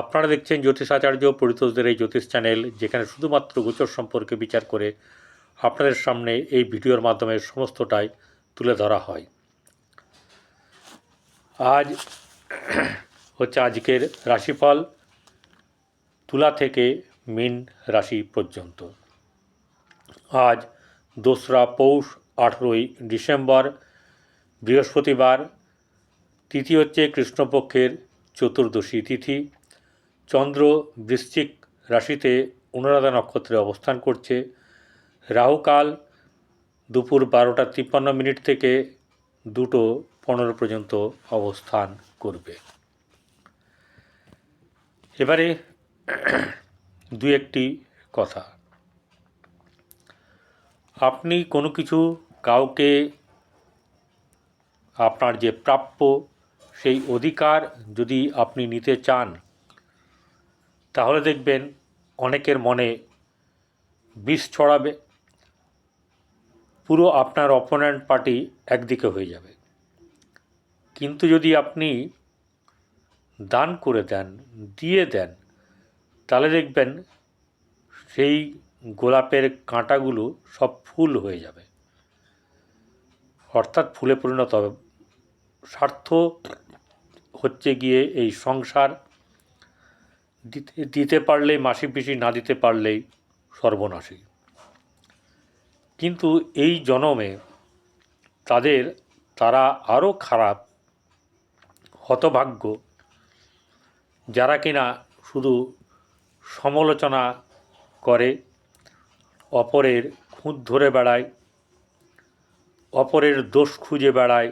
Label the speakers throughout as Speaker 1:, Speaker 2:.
Speaker 1: আপনারা দেখছেন জ্যোতিষাচার্য পরিতোষদের এই জ্যোতিষ চ্যানেল, যেখানে শুধুমাত্র গোচর সম্পর্কে বিচার করে আপনাদের সামনে এই ভিডিওর মাধ্যমে সমস্তটাই তুলে ধরা হয়। আজ হচ্ছে আজকের রাশিফল, তুলা থেকে মিন রাশি পর্যন্ত। আজ দোসরা পৌষ আঠেরোই ডিসেম্বর, বৃহস্পতিবার, তিথি হচ্ছে কৃষ্ণপক্ষের চতুর্দশী তিথি। চন্দ্র বৃশ্চিক রাশিতে অনুরাধা নক্ষত্রে অবস্থান করছে। রাহুকাল দুপুর বারোটা তিপ্পান্ন মিনিট থেকে দুটো পনেরো পর্যন্ত অবস্থান করবে। এবারে দু একটি কথা। আপনি কোনো কিছু কাউকে আপনার যে প্রাপ্য সেই অধিকার যদি আপনি নিতে চান তাহলে দেখবেন অনেকের মনে বিষ ছড়াবে, পুরো আপনার অপোনেন্ট পার্টি একদিকে হয়ে যাবে। কিন্তু যদি আপনি দান করে দেন, দিয়ে দেন, তাহলে দেখবেন সেই গোলাপের কাঁটাগুলো সব ফুল হয়ে যাবে। অর্থাৎ ফুলে পরিণত হবে। স্বার্থ হচ্ছে গিয়ে এই সংসার দিতে দিতে পারলেই মাসি পিসি না দিতে পারলেই সর্বনাশী কিন্তু এই জনমে তাদের, তারা আরও খারাপ হতভাগ্য, যারা কিনা শুধু সমালোচনা করে, অপরের খুঁত ধরে বেড়ায়, অপরের দোষ খুঁজে বেড়ায়,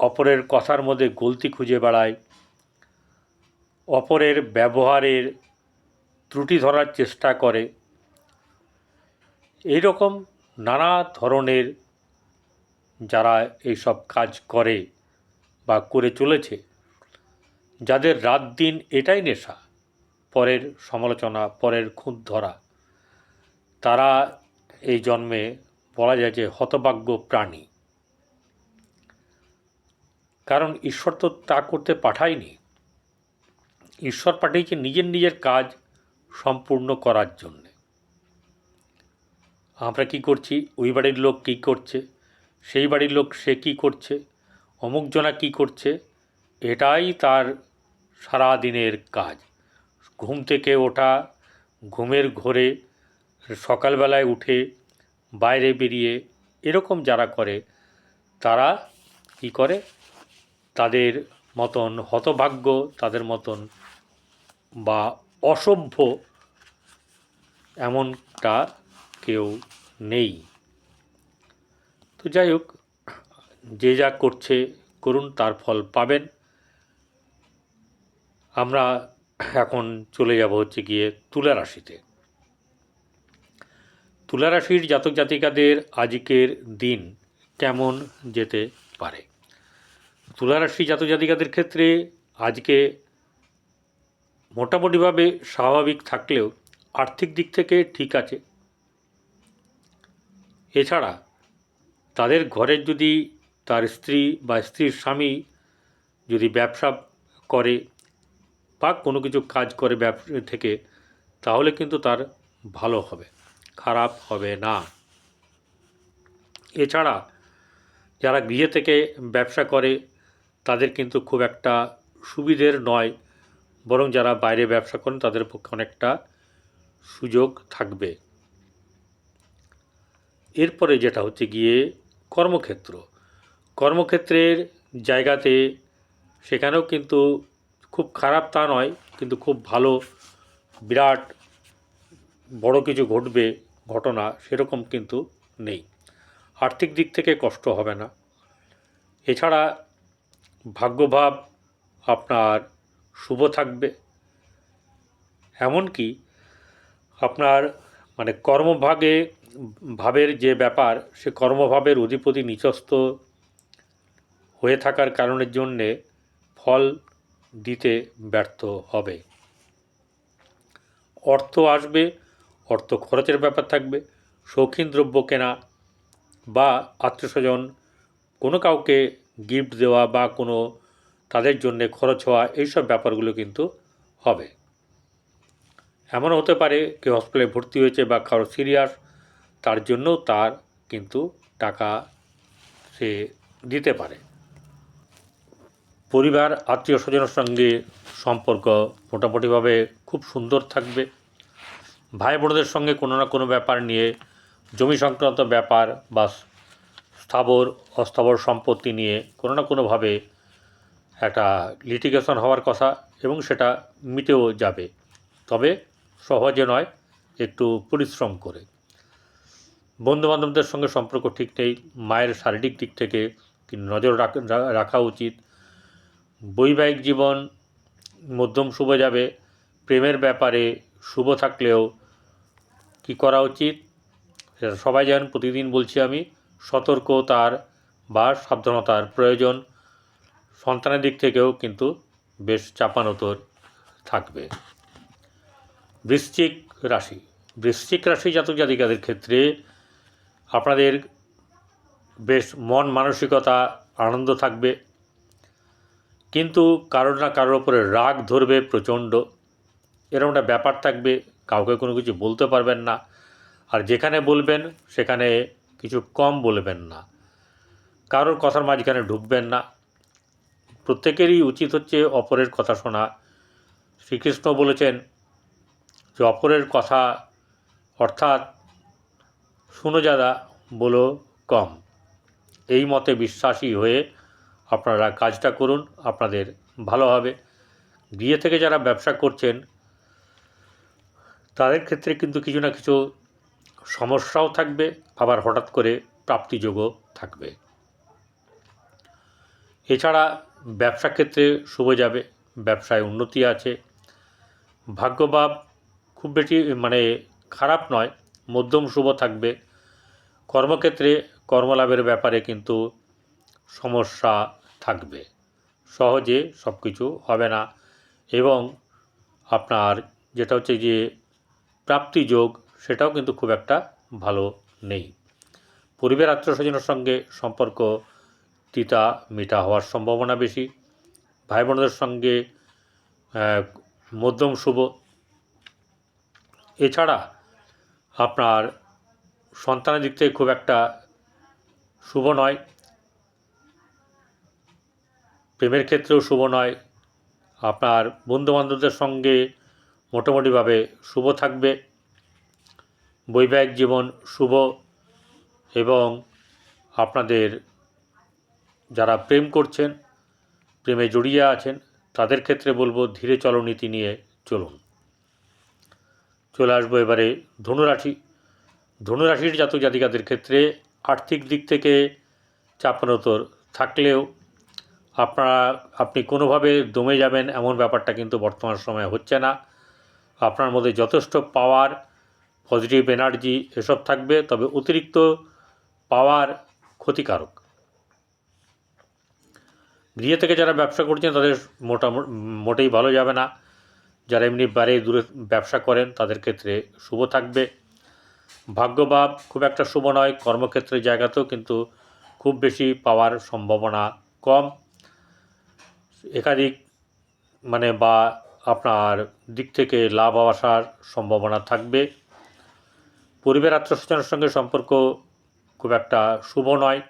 Speaker 1: অপরের কথার মধ্যে গলতি খুঁজে বেড়ায় অপরের ব্যবহারের ত্রুটি ধরার চেষ্টা করে। এইরকম নানা ধরনের যারা এইসব কাজ করে বা করে চলেছে, যাদের রাত দিন এটাই নেশা, পরের সমালোচনা, পরের খুঁত ধরা। তারা এই জন্মে বলা যায় যে হতভাগ্য প্রাণী। কারণ ঈশ্বর তো তা করতে পাঠায়নি। ঈশ্বর পাঠিয়েছে নিজের নিজের কাজ সম্পূর্ণ করার জন্যে। আমরা কি করছি? ওই বাড়ির লোক কী করছে? সেই বাড়ির লোক সে কী করছে? অমুক জনা কী করছে? এটাই তার সারা দিনের কাজ। ঘুম থেকে ওঠা, ঘুমের ঘোরে, সকালবেলায় উঠে, বাইরে বেরিয়ে এরকম যারা করে, তারা কি করে? তাদের মতন হতভাগ্য, তাদের মতন বা অসভ্য এমনটা কেউ নেই। তো যাই হোক, যে যা করছে করুন, তার ফল পাবেন। আমরা এখন চলে যাব হচ্ছে গিয়ে তুলা রাশিতে। তুলা রাশির জাতক জাতিকাদের আজকের দিন কেমন যেতে পারে? তুলা রাশি জাতক জাতিকাদের ক্ষেত্রে আজকে মোটামুটিভাবে স্বাভাবিক থাকলেও আর্থিক দিক থেকে ঠিক আছে। এছাড়া তাদের ঘরের যদি তার স্ত্রী বা স্ত্রীর স্বামী যদি ব্যবসা করে বা কোনো কিছু কাজ করে ব্যবসা থেকে, তাহলে কিন্তু তার ভালো হবে, খারাপ হবে না। এছাড়া যারা গৃহে থেকে ব্যবসা করে, তাদের কিন্তু খুব একটা সুবিধের নয়। বরং যারা বাইরে ব্যবসা করেন, তাদের পক্ষে অনেকটা সুযোগ থাকবে। এরপরে যেটা হচ্ছে গিয়ে কর্মক্ষেত্র। কর্মক্ষেত্রের জায়গাতে সেখানেও কিন্তু খুব খারাপ তা নয়, কিন্তু খুব ভালো, বিরাট, বড় কিছু ঘটবে, ঘটনা সেরকম কিন্তু নেই। আর্থিক দিক থেকে কষ্ট হবে না। এছাড়া ভাগ্যভাব আপনার শুভ থাকবে। এমনকি আপনার মানে কর্মভাগে, ভাবের যে ব্যাপার, সে কর্মভাবের অধিপতি নিচস্থ হয়ে থাকার কারণের জন্যে ফল দিতে ব্যর্থ হবে। অর্থ আসবে, অর্থ খরচের ব্যাপার থাকবে, শৌখিন দ্রব্য কেনা বা আত্মীয়স্বজন কোনো কাউকে গিফট দেওয়া বা কোনো তাদের জন্যে খরচ হওয়া এইসব ব্যাপারগুলো কিন্তু হবে। এমনও হতে পারে কেউ হসপিটালে ভর্তি হয়েছে বা কারও সিরিয়াস তার জন্যও তার কিন্তু টাকা সে দিতে পারে। পরিবার, আত্মীয় স্বজনের সঙ্গে সম্পর্ক মোটামুটিভাবে খুব সুন্দর থাকবে। ভাই বোনদের সঙ্গে কোনো না কোনো ব্যাপার নিয়ে জমি সংক্রান্ত ব্যাপার বা স্থাবর, অস্থাবর সম্পত্তি নিয়ে কোনো না কোনোভাবে একটা লিটিগেশন হওয়ার কথা এবং সেটা মিটেও যাবে। তবে সহজে নয় একটু পরিশ্রম করে। বন্ধুবান্ধবদের সঙ্গে সম্পর্ক ঠিক নেই, মায়ের শারীরিক দিক থেকে নজর রাখ- উচিত। বৈবাহিক জীবন মধ্যম শুভ যাবে, প্রেমের ব্যাপারে শুভ থাকলেও কি করা উচিত? সবাই জানেন, প্রতিদিন বলছি আমি সতর্কতার বা সাবধানতার প্রয়োজন। সন্তানের দিক থেকেও কিন্তু বেশ চাপানোতর থাকবে। বৃশ্চিক রাশি। বৃশ্চিক রাশি জাতক জাতিকাদের ক্ষেত্রে আপনাদের বেশ মন মানসিকতা, আনন্দ থাকবে। কিন্তু কারোর না কারোর ওপরে রাগ ধরবে প্রচণ্ড। এরকম একটা ব্যাপার থাকবে, কাউকে কোনো কিছু বলতে পারবেন না। আর যেখানে বলবেন, সেখানে কিছু কম বলবেন না। কারোর কথার মাঝখানে ঢুকবেন না। প্রত্যেকেরই উচিত হচ্ছে অপরের কথা শোনা। শ্রীকৃষ্ণ বলেছেন যে, অপরের কথা অর্থাৎ শুনো যারা, বলো কম। এই মতে বিশ্বাসী হয়ে আপনারা কাজটা করুন, আপনাদের ভালো হবে। বিয়ে থেকে যারা ব্যবসা করছেন, তাদের ক্ষেত্রে কিন্তু কিছু না কিছু সমস্যাও থাকবে, আবার হঠাৎ করে প্রাপ্তিযোগও থাকবে। এছাড়া ব্যবসা ক্ষেত্রে শুভ যাবে, ব্যবসায় উন্নতি আছে। ভাগ্যভাব খুব বেশি মানে খারাপ নয়, মধ্যম শুভ থাকবে। কর্মক্ষেত্রে কর্মলাভের ব্যাপারে কিন্তু সমস্যা থাকবে। সহজে সব কিছু হবে না এবং আপনার যেটা হচ্ছে যে প্রাপ্তিযোগ সেটাও কিন্তু খুব একটা ভালো নেই। পরিবার আত্মীয় স্বজনের সঙ্গে সম্পর্ক তিতা মিঠা হওয়ার সম্ভাবনা বেশি। ভাই বোনদের সঙ্গে মধ্যম শুভ। এছাড়া আপনার সন্তানের দিক থেকে খুব একটা শুভ নয়। প্রেমের ক্ষেত্রেও শুভ নয়। আপনার বন্ধুবান্ধবদের সঙ্গে মোটামুটিভাবে শুভ থাকবে। বৈবাহিক জীবন শুভ এবং আপনাদের যারা প্রেম করছেন, প্রেমে জড়িয়ে আছেন, তাদের ক্ষেত্রে বলব ধীরে চলনীতি নিয়ে চলুন। চলে আসব এবারে ধনুরাশি। ধনুরাশির জাতক জাতিকাদের ক্ষেত্রে আর্থিক দিক থেকে চাপানোতর থাকলেও আপনারা, আপনি কোনোভাবে দমে যাবেন এমন ব্যাপারটা কিন্তু বর্তমান সময়ে হচ্ছে না। আপনার মধ্যে যথেষ্ট পাওয়ার, পজিটিভ এনার্জি এসব থাকবে, তবে অতিরিক্ত পাওয়ার ক্ষতিকারক। গৃহ থেকে যারা ব্যবসা করছেন, তাদের মোটা মোটেই ভালো যাবে না। যারা এমনি বাইরে দূরে ব্যবসা করেন, তাদের ক্ষেত্রে শুভ থাকবে। ভাগ্যভাব খুব একটা শুভ নয়, কর্মক্ষেত্রের জায়গাতেও কিন্তু খুব বেশি পাওয়ার সম্ভাবনা কম। একাধিক মানে বা আপনার দিক থেকে লাভ আসার সম্ভাবনা থাকবে। পরিবার আত্মীয়স্বজনের সঙ্গে সম্পর্ক খুব একটা শুভ নয়।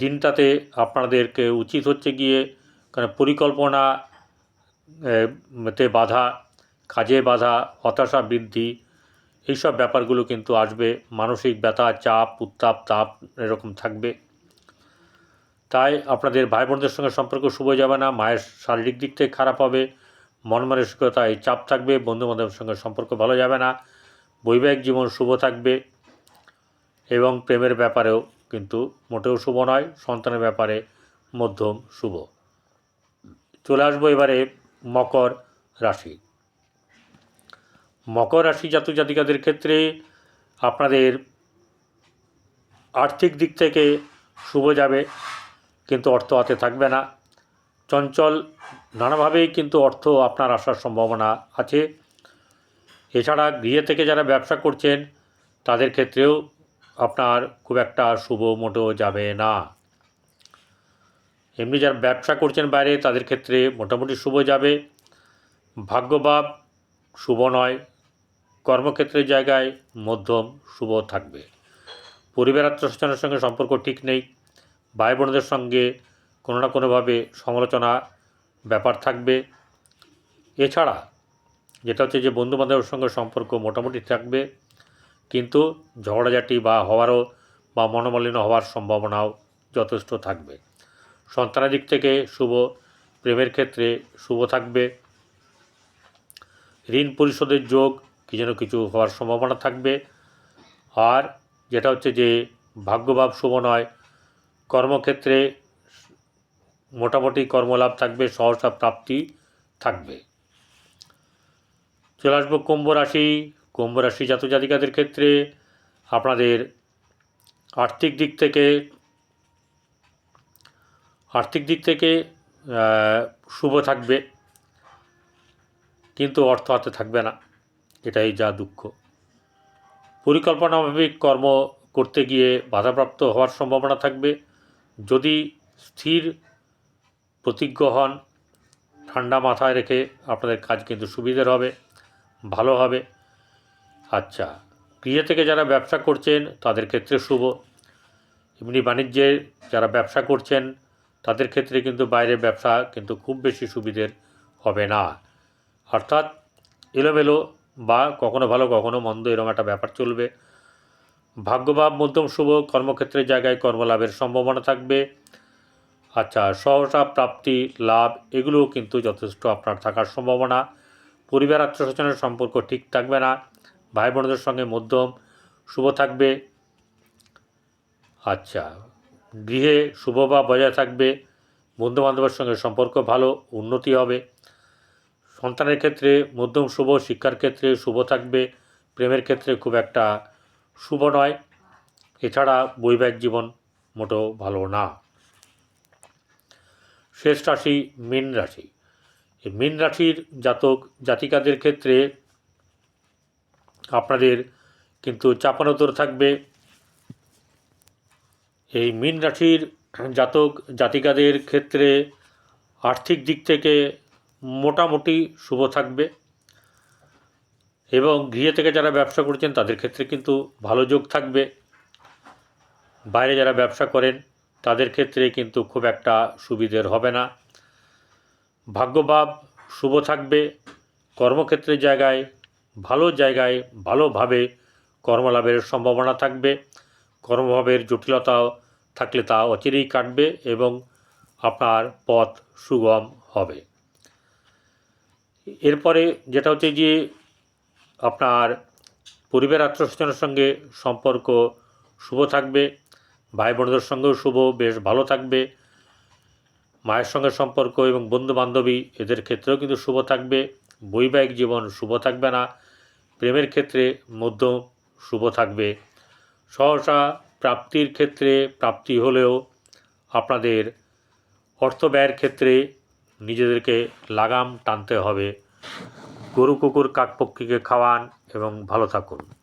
Speaker 1: দিনটাতে আপনাদেরকে উচিত হচ্ছে গিয়ে কারণ পরিকল্পনা তে বাধা, কাজে বাধা, হতাশা বৃদ্ধি, এইসব ব্যাপারগুলো কিন্তু আসবে। মানসিক ব্যথা, চাপ, উত্তাপ, তাপ এরকম থাকবে। তাই আপনাদের ভাই বোনদের সঙ্গে সম্পর্ক শুভ যাবে না, মায়ের শারীরিক দিক থেকে খারাপ হবে, মন মানসিকতায় চাপ থাকবে বন্ধু বান্ধবের সঙ্গে সম্পর্ক ভালো যাবে না, বৈবাহিক জীবন শুভ থাকবে এবং প্রেমের ব্যাপারেও কিন্তু মোটেও শুভ নয়, সন্তানের ব্যাপারে মধ্যম শুভ। চলে আসব এবারে মকর রাশি। মকর রাশি জাতক জাতিকাদের ক্ষেত্রে আপনাদের আর্থিক দিক থেকে শুভ যাবে, কিন্তু অর্থ হাতে থাকবে না। চঞ্চল নানাভাবেই কিন্তু অর্থ আপনার আসার সম্ভাবনা আছে। এছাড়া গৃহে থেকে যারা ব্যবসা করছেন, তাদের ক্ষেত্রেও আপনার খুব একটা শুভ মোটেও যাবে না। এমনি যারা ব্যবসা করছেন বাইরে, তাদের ক্ষেত্রে মোটামুটি শুভ যাবে। ভাগ্যভাব শুভ নয়। কর্মক্ষেত্রের জায়গায় মধ্যম শুভ থাকবে। পরিবার আত্মীয়স্বজনের সঙ্গে সম্পর্ক ঠিক নেই। ভাই বোনদের সঙ্গে কোনো না কোনোভাবে সমালোচনা ব্যাপার থাকবে। এছাড়া যেটা হচ্ছে যে বন্ধুবান্ধবের সঙ্গে সম্পর্ক মোটামুটি থাকবে। কিন্তু ঝগড়াঝাটি বা হওয়ারও বা মনোমালিন্য হওয়ার সম্ভাবনাও যথেষ্ট থাকবে। সন্তানের দিক থেকে শুভ, প্রেমের ক্ষেত্রে শুভ থাকবে। ঋণ পরিশোধের যোগ কি যেন কিছু হওয়ার সম্ভাবনা থাকবে। আর যেটা হচ্ছে যে, ভাগ্যভাব শুভ নয়। কর্মক্ষেত্রে মোটামুটি কর্মলাভ থাকবে, সহসা প্রাপ্তি থাকবে। চলে আসব কুম্ভ রাশি কুম্ভ রাশি জাতক জাতিকাদের ক্ষেত্রে আপনাদের আর্থিক দিক থেকে, আর্থিক দিক থেকে শুভ থাকবে। কিন্তু অর্থ হাতে থাকবে না। এটাই যা দুঃখ। পরিকল্পনা মাফিক কর্ম করতে গিয়ে বাধাপ্রাপ্ত হওয়ার সম্ভাবনা থাকবে। যদি স্থির প্রতিজ্ঞ হন, ঠান্ডা মাথায় রেখে আপনাদের কাজ কিন্তু সুবিধের হবে, ভালো হবে। আচ্ছা গৃহে থেকে যারা ব্যবসা করছেন, তাদের ক্ষেত্রে শুভ। এমনি বাণিজ্যে যারা ব্যবসা করছেন, তাদের ক্ষেত্রে কিন্তু বাইরে ব্যবসা কিন্তু খুব বেশি সুবিধের হবে না। অর্থাৎ এলোমেলো বা কখনো ভালো, কখনো মন্দ এরকম একটা ব্যাপার চলবে। ভাগ্যভাব মধ্যম শুভ, কর্মক্ষেত্রের জায়গায় কর্মলাভের সম্ভাবনা থাকবে। আচ্ছা সহসা প্রাপ্তি, লাভ, এগুলোও কিন্তু যথেষ্ট আপনার থাকার সম্ভাবনা। পরিবার, আত্মীয়স্বজনের সম্পর্ক ঠিক থাকবে না। ভাই বোনদের সঙ্গে মধ্যম, শুভ থাকবে। আচ্ছা গৃহে শুভ বা বজায় থাকবে, বন্ধুবান্ধবের সঙ্গে সম্পর্ক ভালো, উন্নতি হবে। সন্তানের ক্ষেত্রে মধ্যম শুভ, শিক্ষার ক্ষেত্রে শুভ থাকবে, প্রেমের ক্ষেত্রে খুব একটা শুভ নয়। এছাড়া বৈবাহিক জীবন মোটো ভালো না। শেষ রাশি মীন রাশি। মীন রাশির জাতক জাতিকাদের ক্ষেত্রে আপনাদের কিন্তু চাপানোতর থাকবে। এই মীন রাশির জাতক জাতিকাদের ক্ষেত্রে আর্থিক দিক থেকে মোটামুটি শুভ থাকবে এবং গৃহে থেকে যারা ব্যবসা করছেন তাদের ক্ষেত্রে কিন্তু ভালো যোগ থাকবে। বাইরে যারা ব্যবসা করেন তাদের ক্ষেত্রে কিন্তু খুব একটা সুবিধের হবে না। ভাগ্যভাব শুভ থাকবে। কর্মক্ষেত্রের জায়গায় ভালো জায়গায় ভালোভাবে কর্মলাভের সম্ভাবনা থাকবে। কর্মভাবের জটিলতাও থাকলে তা অচিরেই কাটবে এবং আপনার পথ সুগম হবে। এরপরে যেটা হচ্ছে যে আপনার পরিবার আত্মীয়স্বজনের সঙ্গে সম্পর্ক শুভ থাকবে ভাই বোনদের সঙ্গেও শুভ, বেশ ভালো থাকবে। মায়ের সঙ্গে সম্পর্ক এবং বন্ধু বান্ধবী এদের ক্ষেত্রেও কিন্তু শুভ থাকবে। বৈবাহিক জীবন শুভ থাকবে না। প্রেমের ক্ষেত্রে মধ্যম শুভ থাকবে। সহসা প্রাপ্তির ক্ষেত্রে প্রাপ্তি হলেও আপনাদের অর্থ ব্যয়ের ক্ষেত্রে নিজেদেরকে লাগাম টানতে হবে। গরু, কুকুর, কাকপক্ষীকে খাওয়ান এবং ভালো থাকুন।